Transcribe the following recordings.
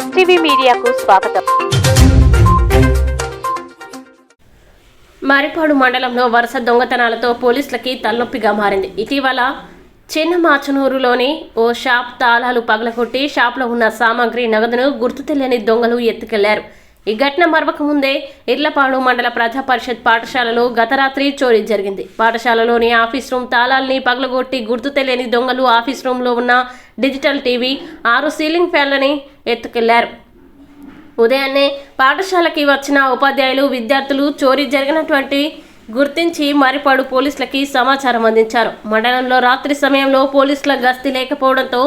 స్వాగతం. మరిపాడు మండలంలో వరుస దొంగతనాలతో పోలీసులకి తలనొప్పిగా మారింది. ఇటీవల చిన్న మాచనూరులోని ఓ షాప్ తాళాలు పగలగొట్టి షాప్లో ఉన్న సామాగ్రి నగదును గుర్తు తెలియని దొంగలు ఎత్తుకెళ్ళారు. ఈ ఘటన మరవక ముందే ఇర్లపాడు మండల ప్రజా పరిషత్ పాఠశాలలో గత రాత్రి చోరీ జరిగింది. పాఠశాలలోని ఆఫీస్ రూమ్ తాళాల్ని పగలగొట్టి గుర్తు తెలియని దొంగలు ఆఫీస్ రూమ్లో ఉన్న డిజిటల్ టీవీ ఆరు సీలింగ్ ఫ్యాన్లని ఎత్తుకెళ్ళారు. ఉదయాన్నే పాఠశాలకి వచ్చిన ఉపాధ్యాయులు విద్యార్థులు చోరీ జరిగినటువంటి గుర్తించి మరిపాడు పోలీసులకి సమాచారం అందించారు. మండలంలో రాత్రి సమయంలో పోలీసుల గస్తీ లేకపోవడంతో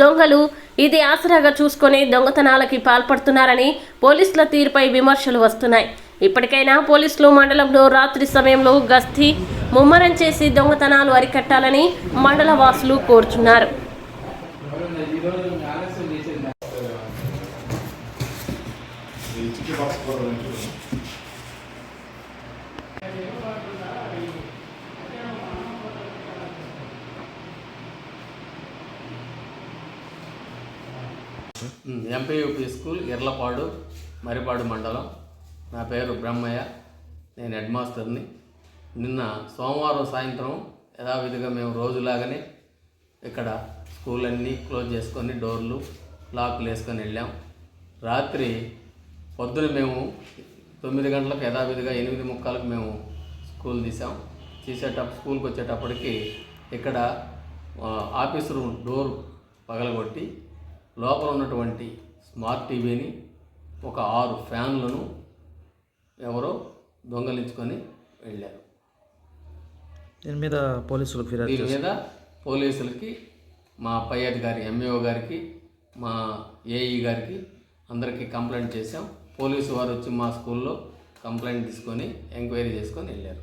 దొంగలు ఇది ఆసరాగా చూసుకొని దొంగతనాలకి పాల్పడుతున్నారని పోలీసుల తీరుపై విమర్శలు వస్తున్నాయి. ఇప్పటికైనా పోలీసులు మండలంలో రాత్రి సమయంలో గస్తీ ముమ్మరం చేసి దొంగతనాలు అరికట్టాలని మండల వాసులు కోరుచున్నారు. ఎంపీయూపీ స్కూల్ ఎర్లపాడు మరిపాడు మండలం. నా పేరు బ్రహ్మయ్య. నేను హెడ్ మాస్టర్ని. నిన్న సోమవారం సాయంత్రం యథావిధిగా మేము రోజులాగానే ఇక్కడ స్కూల్ అన్నీ క్లోజ్ చేసుకొని డోర్లు లాక్లు వేసుకొని వెళ్ళాం. రాత్రి పొద్దున మేము తొమ్మిది గంటలకు యథావిధిగా ఎనిమిది ముక్కాలకు మేము స్కూల్ తీసాం. తీసేటప్పుడు స్కూల్కి వచ్చేటప్పటికి ఇక్కడ ఆఫీస్ రూమ్ డోర్ పగలగొట్టి లోపల ఉన్నటువంటి స్మార్ట్ టీవీని ఒక ఆరు ఫ్యాన్లను ఎవరో దొంగలించుకొని వెళ్ళారు. దీని మీద పోలీసులకు ఫిర్యాదు దీని మీద పోలీసులకి మా పై అధికారి ఎంఈఓ గారికి మా ఏఈ గారికి అందరికీ కంప్లైంట్ చేశాం. పోలీసు వారు వచ్చి మా స్కూల్లో కంప్లైంట్ తీసుకొని ఎంక్వైరీ చేసుకొని వెళ్ళారు.